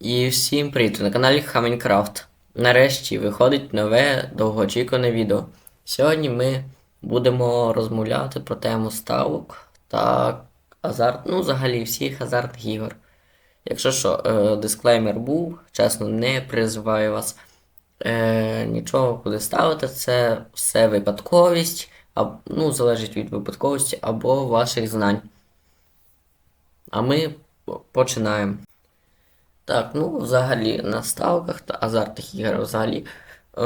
І всім привіт! На каналі Хамінкрафт. Нарешті виходить нове довгоочікуване відео. Сьогодні ми будемо розмовляти про тему ставок та азарт, ну, взагалі всіх азартних ігор. Якщо що, е, дисклеймер був, чесно, не призиваю вас е, нічого куди ставити, це все випадковість, а, ну, залежить від випадковості або ваших знань. А ми починаємо. Так, ну взагалі на ставках та азартних ігор взагалі. Е,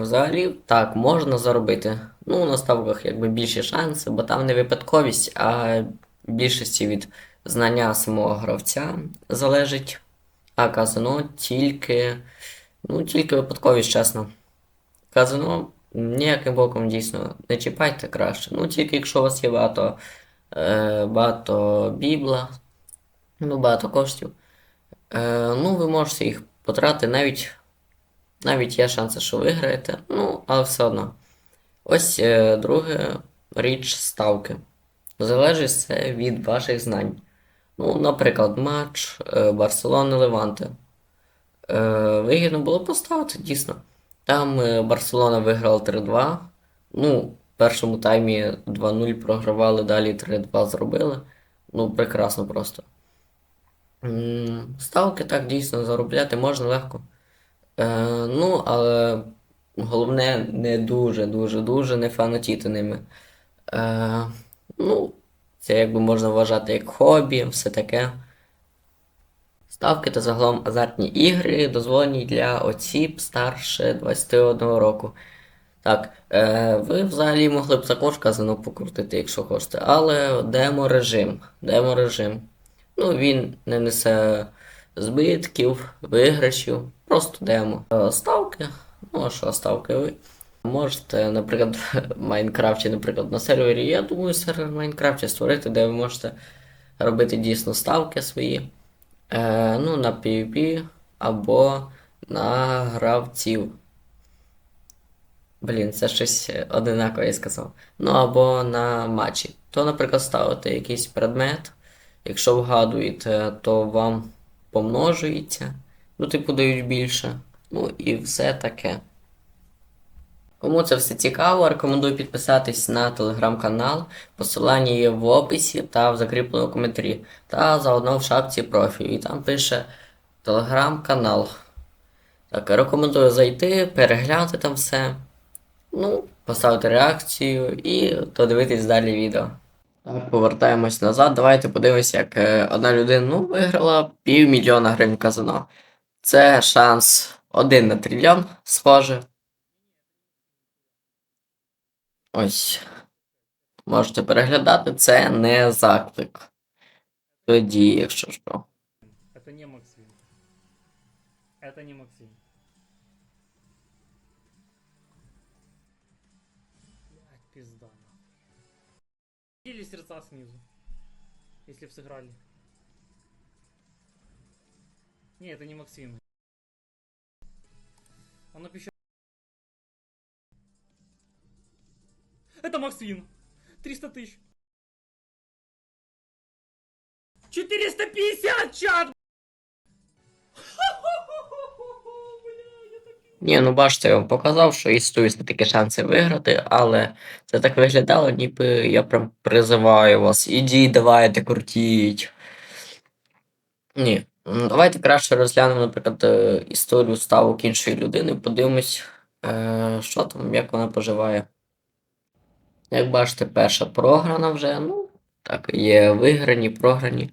взагалі так, можна заробити. Ну, на ставках якби більші шанси, бо там не випадковість, а більшості від знання самого гравця залежить. А казино тільки. Ну, тільки випадковість, чесно. Казино ніяким боком дійсно не чіпайте краще. Ну, тільки якщо у вас є багато, е, багато бібла, ну, багато коштів. Е, ну, ви можете їх потратити навіть. Навіть є шанси, що виграєте. Ну, але все одно. Ось е, друга річ ставки. Залежить все від ваших знань. Ну, наприклад, матч е, Барселони Леванте. Е, вигідно було поставити, дійсно. Там е, Барселона виграла 3-2. Ну, в першому таймі 2-0 програвали, далі 3-2 зробили. Ну, прекрасно просто. Ставки так дійсно заробляти можна легко. Е, ну, але головне не дуже, дуже, дуже не фанатіти ними. Е, ну, це якби можна вважати як хобі, все таке. Ставки та загалом азартні ігри дозволені для осіб старше 21 року. Так, е, ви взагалі могли б також казино покрутити, якщо хочете, але демо-режим. Демо-режим. Ну, він не несе збитків, виграшів, просто демо. Е, Ставки. Ну, що ставки ви? Можете, наприклад, в Майнкрафті, наприклад, на сервері, я думаю, сервер в Майнкрафті створити, де ви можете робити дійсно ставки свої. Е, ну, на PvP або на гравців. Блін, це щось одинакове я сказав. Ну або на матчі. То, наприклад, ставити якийсь предмет. Якщо вгадуєте, то вам помножується. Ну, типу, дають більше. Ну і все таке. Кому це все цікаво, рекомендую підписатись на телеграм-канал. Посилання є в описі та в закріпленому коментарі. Та заодно в шапці профілю. І там пише телеграм-канал. Так, рекомендую зайти, переглянути там все. Ну, поставити реакцію і додивитись далі відео. Повертаємось назад. Давайте подивимося, як е, одна людина ну, виграла півмільйона гривень казино. Це шанс 1 на трильйон, схоже. Ось. Можете переглядати, це не заклик. Тоді, якщо що. Это не Максим. Это не Максим. Блять, пизда. Или сердца снизу. Если б сыграли. Не, это не Максим. Оно пища... Это Максим! 300 тысяч! 450 чат! Ні, ну бачите, я вам показав, що існують такі шанси виграти, але це так виглядало, ніби я прям призиваю вас. Ідіть, давайте крутіть. Ні. Давайте краще розглянемо, наприклад, е, історію ставок іншої людини, подивимось, е, що там, як вона поживає. Як бачите, перша програна вже, ну, так, є виграні, програні.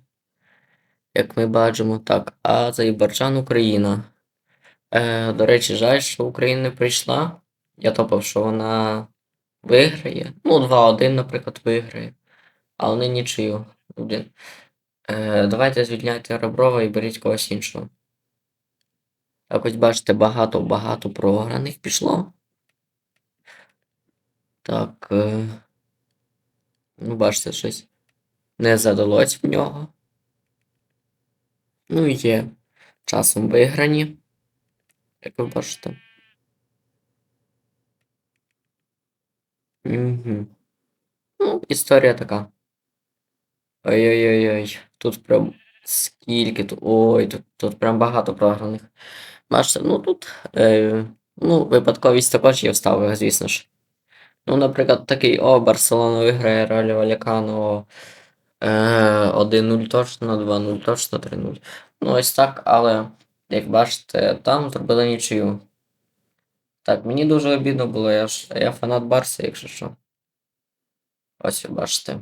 Як ми бачимо, так, Азербайджан, Україна. Е, до речі, жаль, що Україна не прийшла. Я топав, що вона виграє. Ну, 2-1, наприклад, виграє. А вони нічию. Блін. Е, давайте звільняйте Реброва і беріть когось іншого. Так ось бачите, багато-багато програних пішло. Так. Е, ну, бачите, щось не задалось в нього. Ну, є часом виграні. Як ви бачите. Угу. Ну, історія така. Ой-ой-ой-ой. Тут прям Скільки тут? Ой, тут, тут прям багато програних. Бачите, ну тут. Е, ну, випадковість також є в звісно ж. Ну, наприклад, такий, о, Барселона виграє Ралі Валякано. Е, 1-0 точно, 2-0 точно, 3-0. Ну, ось так, але, як бачите, там зробили нічию. Так, мені дуже обідно було, я ж я фанат Барса, якщо що. Ось ви бачите.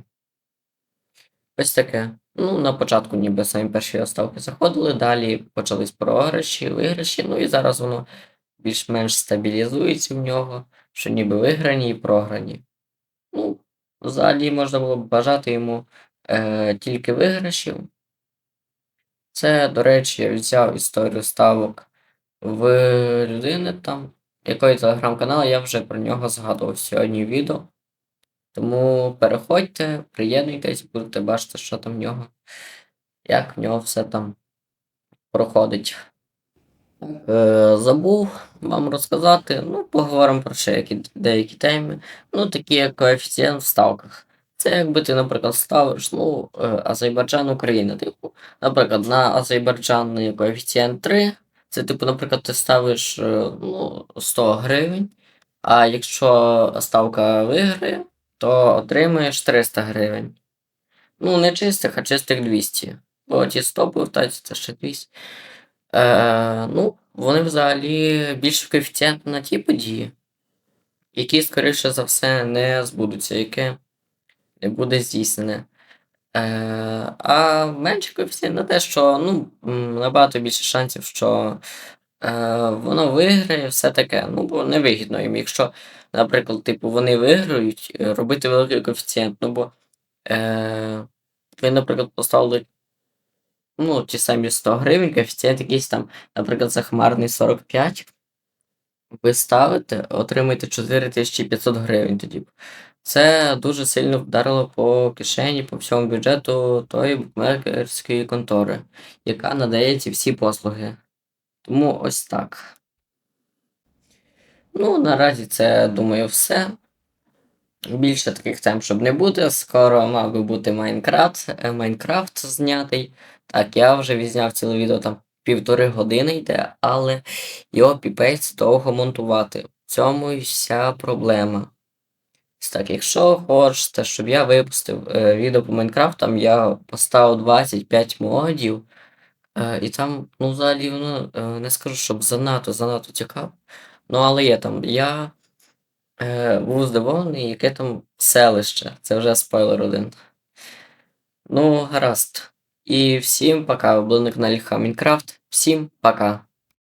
Ось таке. Ну, на початку ніби самі перші ставки заходили, далі почались програші, виграші, ну і зараз воно більш-менш стабілізується в нього, що ніби виграні і програні. Ну, взагалі можна було б бажати йому е, тільки виграшів. Це, до речі, я взяв історію ставок в людини там, якої телеграм-каналу, я вже про нього згадував сьогодні відео. Тому переходьте, приєднуйтесь, будете бачити, що там в нього, як в нього все там проходить. Е, забув вам розказати, ну, поговоримо про ще які, деякі теми. Ну, такі як коефіцієнт в ставках. Це якби ти, наприклад, ставиш ну, е, Азербайджан Україна. Типу, наприклад, на Азербайджан є коефіцієнт 3. Це, типу, наприклад, ти ставиш е, ну, 100 гривень, а якщо ставка виграє, то отримаєш 300 гривень. Ну, не чистих, а чистих 200. Бо ті 100 повертаються, це ще 200. Е, ну, вони взагалі більш коефіцієнт на ті події, які, скоріше за все, не збудуться, яке не буде здійснене. Е, а менший коефіцієнт на те, що ну, набагато більше шансів, що е, воно виграє, все таке. Ну, бо невигідно їм. Якщо, наприклад, типу, вони виграють, е, робити великий коефіцієнт. Ну, бо е, ви, наприклад, поставили ну, ті самі 100 гривень, коефіцієнт якийсь там, наприклад, захмарний 45. Ви ставите, отримаєте 4500 гривень тоді. Це дуже сильно вдарило по кишені, по всьому бюджету тої букмекерської контори, яка надає ці всі послуги. Тому ось так. Ну, наразі це, думаю, все. Більше таких тем, щоб не буде. Скоро мав би бути Майнкрафт, е, Майнкрафт знятий. Так, я вже відзняв ціле відео там півтори години йде, але його піпець довго монтувати. В цьому і вся проблема. Так, якщо хочете, щоб я випустив е, відео по Майнкрафт, там я поставив 25 модів. Е, і там, ну, взагалі, воно е, не скажу, щоб занадто, занадто цікаво. Ну, але є там. Я е, був здивований, яке там селище. Це вже спойлер один. Ну, гаразд. І всім пока. Ви були на каналі Хамінкрафт. Всім пока.